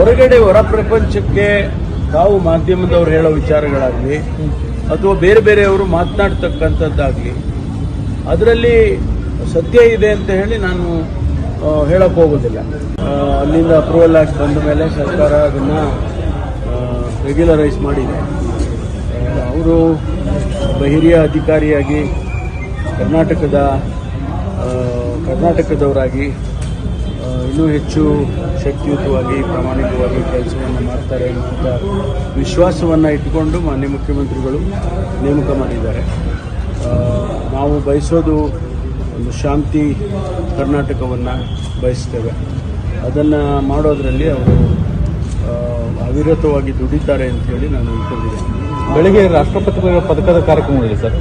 ಹೊರಗಡೆ ಹೊರ ಪ್ರಪಂಚಕ್ಕೆ ತಾವು ಮಾಧ್ಯಮದವ್ರು ಹೇಳೋ ವಿಚಾರಗಳಾಗಲಿ, ಅಥವಾ ಬೇರೆ ಬೇರೆಯವರು ಮಾತನಾಡ್ತಕ್ಕಂಥದ್ದಾಗಲಿ, ಅದರಲ್ಲಿ ಸತ್ಯ ಇದೆ ಅಂತ ಹೇಳಿ ನಾನು ಹೇಳಕ್ಕೆ ಹೋಗೋದಿಲ್ಲ. ಅಲ್ಲಿಂದ ಅಪ್ರೂವಲ್ ಆಗಿ ಬಂದ ಮೇಲೆ ಸರ್ಕಾರ ಅದನ್ನು ರೆಗ್ಯುಲರೈಸ್ ಮಾಡಿದೆ. ಅವರು ಬಹಿರಿಯ ಹಿರಿಯ ಅಧಿಕಾರಿಯಾಗಿ ಕರ್ನಾಟಕದ ಕರ್ನಾಟಕದವರಾಗಿ ಇನ್ನೂ ಹೆಚ್ಚು ಶಕ್ತಿಯುತವಾಗಿ, ಪ್ರಾಮಾಣಿಕವಾಗಿ ಕೆಲಸವನ್ನು ಮಾಡ್ತಾರೆ ಅನ್ನುವಂಥ ವಿಶ್ವಾಸವನ್ನು ಇಟ್ಟುಕೊಂಡು ಮಾನ್ಯ ಮುಖ್ಯಮಂತ್ರಿಗಳು ನೇಮಕ ಮಾಡಿದ್ದಾರೆ. ನಾವು ಬಯಸೋದು ಒಂದು ಶಾಂತಿ ಕರ್ನಾಟಕವನ್ನು ಬಯಸ್ತೇವೆ. ಅದನ್ನು ಮಾಡೋದರಲ್ಲಿ ಅವರು ಅವಿರತವಾಗಿ ದುಡಿತಾರೆ ಹೇಳಿ ನಾನು ಅಂದ್ಕೊಂಡಿದ್ದೇನೆ ಬೆಳಿಗ್ಗೆ ರಾಷ್ಟ್ರಪತಿ ಪದಕದ ಕಾರ್ಯಕ್ರಮದಲ್ಲಿ ಸರ್.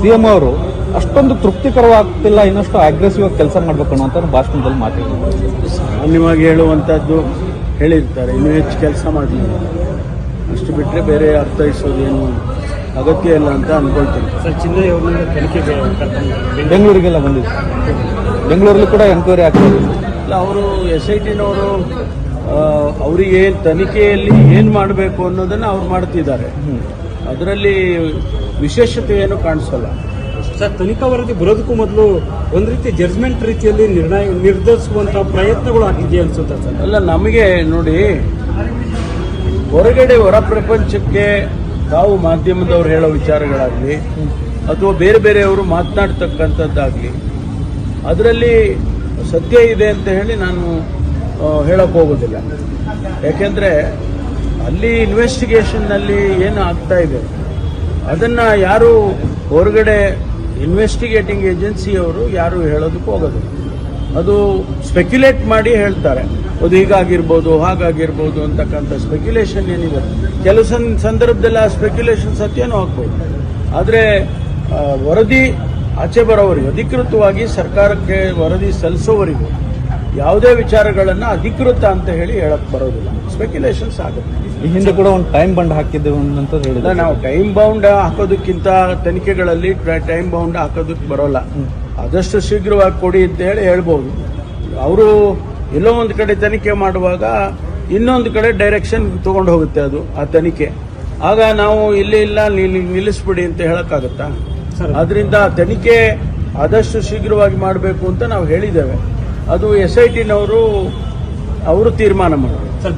ಸಿಎಂ ಅವರು ಅಷ್ಟೊಂದು ತೃಪ್ತಿಕರವಾಗ್ತಿಲ್ಲ ಇನ್ನಷ್ಟು ಅಗ್ರೆಸಿವ್ ಆಗಿ ಕೆಲಸ ಮಾಡ್ಬೇಕು ಅನ್ನೋ ಭಾಷಣದಲ್ಲಿ ಮಾತಾಡಿದ್ರು. ಸಾಮಾನ್ಯವಾಗಿ ಹೇಳುವಂಥದ್ದು ಹೇಳಿರ್ತಾರೆ ಇನ್ನೂ ಹೆಚ್ಚು ಕೆಲಸ ಮಾಡಲಿ. ಅಷ್ಟು ಬಿಟ್ಟರೆ ಬೇರೆ ಅರ್ಥೈಸೋದೇನು ಅಗತ್ಯ ಇಲ್ಲ ಅಂತ ಅನ್ಕೊಳ್ತೀನಿ. ಸರ್ ಚಿನ್ನಯ್ಯವರಿಂದ ತನಿಖೆ ತನಿಖೆಗೆ ಬೆಂಗಳೂರಿಗೆಲ್ಲ ಬಂದಿದೆ ಬೆಂಗಳೂರಲ್ಲಿ ಕೂಡ ಎಂಕ್ವೈರಿ ಆಗ್ತದೆ. ಇಲ್ಲ ಅವರು ಎಸ್ ಐ ಟಿನವರು ಅವರಿಗೆ ಏನು ತನಿಖೆಯಲ್ಲಿ ಏನು ಮಾಡಬೇಕು ಅನ್ನೋದನ್ನು ಅವ್ರು ಮಾಡ್ತಿದ್ದಾರೆ. ಅದರಲ್ಲಿ ವಿಶೇಷತೆ ಏನು ಕಾಣಿಸಲ್ಲ. ಸರ್ ತನಿಖಾ ವರದಿ ಬರೋದಕ್ಕೂ ಮೊದಲು ಒಂದು ರೀತಿ ಜಡ್ಜ್ಮೆಂಟ್ ರೀತಿಯಲ್ಲಿ ನಿರ್ಣಯ ನಿರ್ಧರಿಸುವಂತಹ ಪ್ರಯತ್ನಗಳು ಆಗಿದೆ ಅನ್ಸುತ್ತೆ ಸರ್? ಅಲ್ಲ ನಮಗೆ ನೋಡಿ ಹೊರಗಡೆ ಹೊರ ಪ್ರಪಂಚಕ್ಕೆ ತಾವು ಮಾಧ್ಯಮದವ್ರು ಹೇಳೋ ವಿಚಾರಗಳಾಗಲಿ ಅಥವಾ ಬೇರೆ ಬೇರೆಯವರು ಮಾತನಾಡ್ತಕ್ಕಂಥದ್ದಾಗಲಿ ಅದರಲ್ಲಿ ಸತ್ಯ ಇದೆ ಅಂತ ಹೇಳಿ ನಾನು ಹೇಳೋಕ್ಕೋಗೋದಿಲ್ಲ ಹೇಳಕ್ ಹೋಗೋದಿಲ್ಲ. ಯಾಕೆಂದರೆ ಅಲ್ಲಿ ಇನ್ವೆಸ್ಟಿಗೇಷನ್ನಲ್ಲಿ ಏನು ಆಗ್ತಾ ಇದೆ? ಅದನ್ನು ಯಾರು ಹೊರಗಡೆ ಇನ್ವೆಸ್ಟಿಗೇಟಿಂಗ್ ಏಜೆನ್ಸಿಯವರು ಯಾರು ಹೇಳೋದಕ್ಕೆ ಹೋಗೋದು? ಅದು ಸ್ಪೆಕ್ಯುಲೇಟ್ ಮಾಡಿ ಹೇಳ್ತಾರೆ. ಅದು ಹೀಗಾಗಿರ್ಬೋದು, ಹಾಗಾಗಿರ್ಬೋದು ಅಂತಕ್ಕಂಥ ಸ್ಪೆಕ್ಯುಲೇಷನ್ ಏನಿದೆ? ಕೆಲವು ಸಂದರ್ಭದಲ್ಲಿ ಆ ಸ್ಪೆಕ್ಯುಲೇಷನ್ ಸತ್ಯನೂ ಆಗ್ಬೋದು. ಆದರೆ ವರದಿ ಆಚೆ ಬರೋವರಿಗೆ, ಅಧಿಕೃತವಾಗಿ ಸರ್ಕಾರಕ್ಕೆ ವರದಿ ಸಲ್ಲಿಸೋವರೆಗೂ ಯಾವುದೇ ವಿಚಾರಗಳನ್ನು ಅಧಿಕೃತ ಅಂತ ಹೇಳಿ ಹೇಳಕ್ ಬರೋದಿಲ್ಲ. ಸ್ಪೆಕ್ಯುಲೇಷನ್ಸ್ ಆಗುತ್ತೆ. ಈ ಹಿಂದೆ ಕೂಡ ಒಂದು ಟೈಮ್ ಬೌಂಡ್ ಹಾಕಿದ್ದೇವೆ ಅಂತ ಹೇಳಿದ್ರೆ. ನಾವು ಟೈಮ್ ಬೌಂಡ್ ಹಾಕೋದಕ್ಕಿಂತ ತನಿಖೆಗಳಲ್ಲಿ ಟೈಮ್ ಬೌಂಡ್ ಹಾಕೋದಕ್ಕೆ ಬರೋಲ್ಲ. ಆದಷ್ಟು ಶೀಘ್ರವಾಗಿ ಕೊಡಿ ಅಂತ ಹೇಳಿ ಹೇಳ್ಬೋದು. ಅವರು ಎಲ್ಲೋ ಒಂದು ಕಡೆ ತನಿಖೆ ಮಾಡುವಾಗ ಇನ್ನೊಂದು ಕಡೆ ಡೈರೆಕ್ಷನ್ ತಗೊಂಡು ಹೋಗುತ್ತೆ ಅದು ಆ ತನಿಖೆ. ಆಗ ನಾವು ಇಲ್ಲಿ ಇಲ್ಲ ನಿಲ್ಲಿಸ್ಬಿಡಿ ಅಂತ ಹೇಳಕ್ಕಾಗತ್ತಾ. ಅದರಿಂದ ತನಿಖೆ ಆದಷ್ಟು ಶೀಘ್ರವಾಗಿ ಮಾಡಬೇಕು ಅಂತ ನಾವು ಹೇಳಿದ್ದೇವೆ. ಅದು ಎಸ್ ಐ ಟಿನವರು ಅವರು ತೀರ್ಮಾನ ಮಾಡಬೇಕು ಸರ್